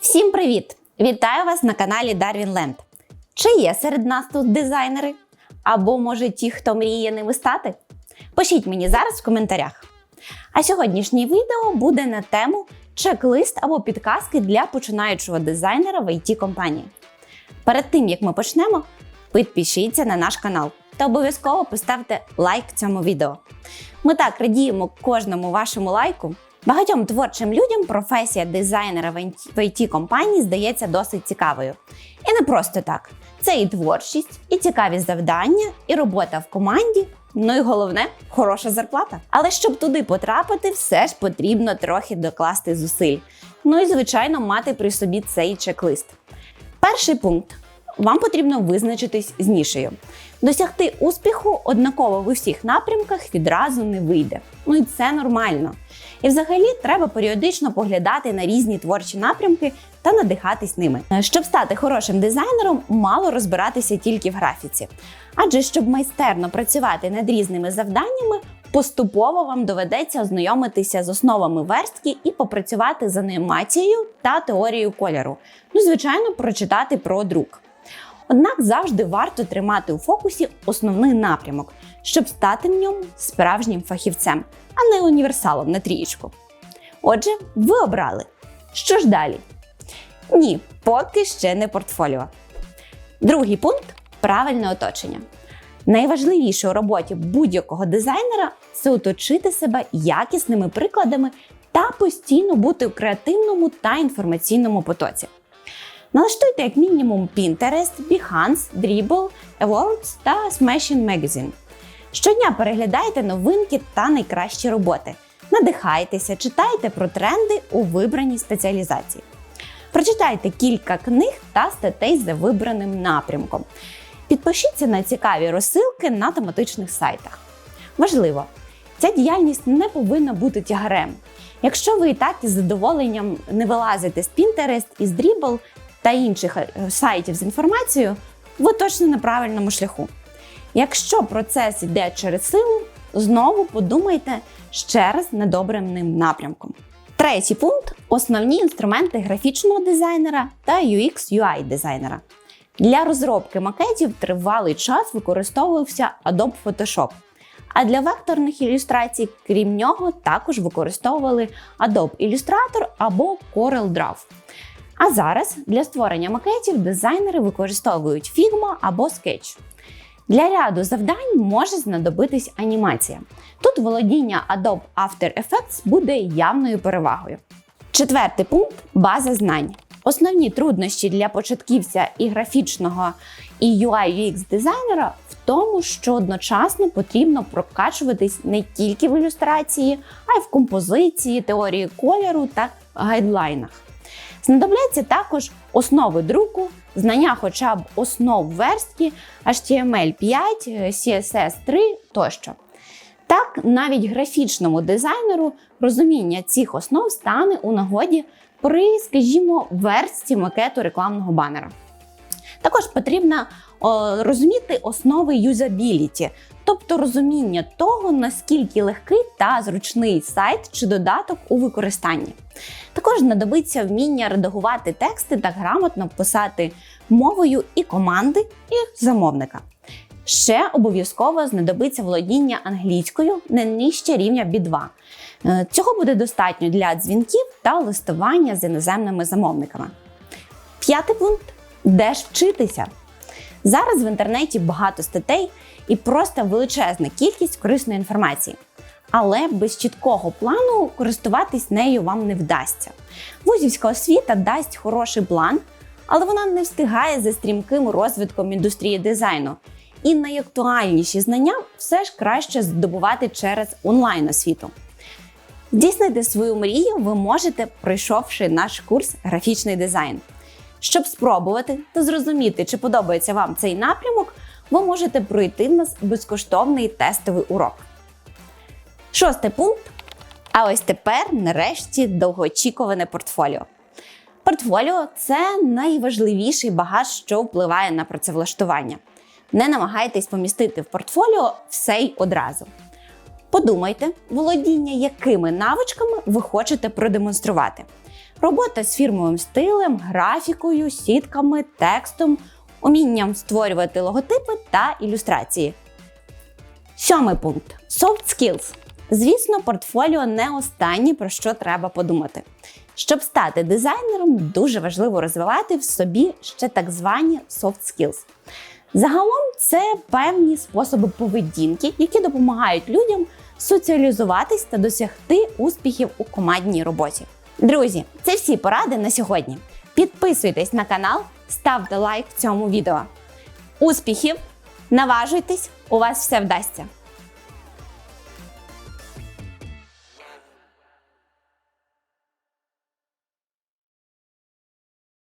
Всім привіт! Вітаю вас на каналі Darwin Land. Чи є серед нас тут дизайнери? Або може ті, хто мріє ними стати? Пишіть мені зараз в коментарях. А сьогоднішнє відео буде на тему чек-лист або підказки для починаючого дизайнера в it компанії. Перед тим як ми почнемо, підпишіться на наш канал та обов'язково поставте лайк цьому відео. Ми так радіємо кожному вашому лайку. Багатьом творчим людям професія дизайнера в it компанії здається досить цікавою. І не просто так. Це і творчість, і цікаві завдання, і робота в команді. Ну і головне хороша зарплата. Але щоб туди потрапити, все ж потрібно трохи докласти зусиль. Ну і звичайно мати при собі цей чек-лист. Перший пункт. Вам потрібно визначитись з нішею. Досягти успіху однаково в усіх напрямках відразу не вийде. Ну і це нормально. І взагалі треба періодично поглядати на різні творчі напрямки та надихатись ними. Щоб стати хорошим дизайнером, мало розбиратися тільки в графіці. Адже щоб майстерно працювати над різними завданнями, поступово вам доведеться ознайомитися з основами верстки і попрацювати з анімацією та теорією кольору. Ну, звичайно, прочитати про друк. Однак завжди варто тримати у фокусі основний напрямок, щоб стати в ньому справжнім фахівцем, а не універсалом на трієчку. Отже, ви обрали. Що ж далі? Ні, поки ще не портфоліо. Другий пункт правильне оточення. Найважливіше у роботі будь-якого дизайнера це оточити себе якісними прикладами та постійно бути у креативному та інформаційному потоці. Налаштуйте як мінімум Pinterest, Behance, Dribble, Awards та Smashing Magazine. Щодня переглядайте новинки та найкращі роботи. Надихайтеся, читайте про тренди у вибраній спеціалізації. Прочитайте кілька книг та статей за вибраним напрямком. Підпишіться на цікаві розсилки на тематичних сайтах. Важливо, ця діяльність не повинна бути тягарем. Якщо ви і так із задоволенням не вилазите з Pinterest і з Dribble та інших е, сайтів з інформацією, ви точно на правильному шляху. Якщо процес йде через силу, знову подумайте ще раз над обраним напрямком. Третій пункт основні інструменти графічного дизайнера та UX-UI дизайнера. Для розробки макетів тривалий час використовувався Adobe Photoshop. А для векторних ілюстрацій, крім нього, також використовували Adobe Illustrator або CorelDRAW. А зараз для створення макетів дизайнери використовують Figma або Sketch. Для ряду завдань може знадобитись анімація. Тут володіння Adobe After Effects буде явною перевагою. Четвертий пункт база знань. Основні труднощі для початківця і графічного і UI UX дизайнера в тому, що одночасно потрібно прокачуватись не тільки в ілюстрації, а й в композиції, теорії кольору та гайдлайнах. Знадобляться також основи друку, знання хоча б основ верстки, HTML5, CSS3 тощо. Так, навіть графічному дизайнеру розуміння цих основ стане у нагоді при, скажімо, верстці макету рекламного банера. Також потрібно о, розуміти основи юзабіліті, тобто розуміння того, наскільки легкий та зручний сайт чи додаток у використанні. Також знадобиться вміння редагувати тексти та грамотно писати мовою і команди, і замовника. Ще обов'язково знадобиться володіння англійською не нижче рівня B2. Е, Цього буде достатньо для дзвінків та листування з іноземними замовниками. П'ятий пункт де ж вчитися. Зараз в інтернеті багато статей і просто величезна кількість корисної інформації. Але без чіткого плану користуватись нею вам не вдасться. Вузівська освіта дасть хороший план, але вона не встигає за стрімким розвитком індустрії дизайну. І найактуальніші знання все ж краще здобувати через онлайн освіту. Здійснити свою мрію ви можете, пройшовши наш курс графічний дизайн. Щоб спробувати та зрозуміти, чи подобається вам цей напрямок, ви можете пройти в нас безкоштовний тестовий урок. Шостий пункт. А ось тепер, нарешті, довгоочікуване портфоліо. Портфоліо це найважливіший багаж, що впливає на працевлаштування. Не намагайтесь помістити в портфоліо все й одразу. Подумайте, володіння якими навичками ви хочете продемонструвати. Робота з фірмовим стилем, графікою, сітками, текстом, умінням створювати логотипи та ілюстрації. Сьомий пункт soft skills. Звісно, портфоліо не останнє, про що треба подумати. Щоб стати дизайнером, дуже важливо розвивати в собі ще так звані soft skills. Загалом це певні способи поведінки, які допомагають людям соціалізуватись та досягти успіхів у командній роботі. Друзі, це всі поради на сьогодні. Підписуйтесь на канал, ставте лайк цьому відео. Успіхів! Наважуйтесь, у вас все вдасться!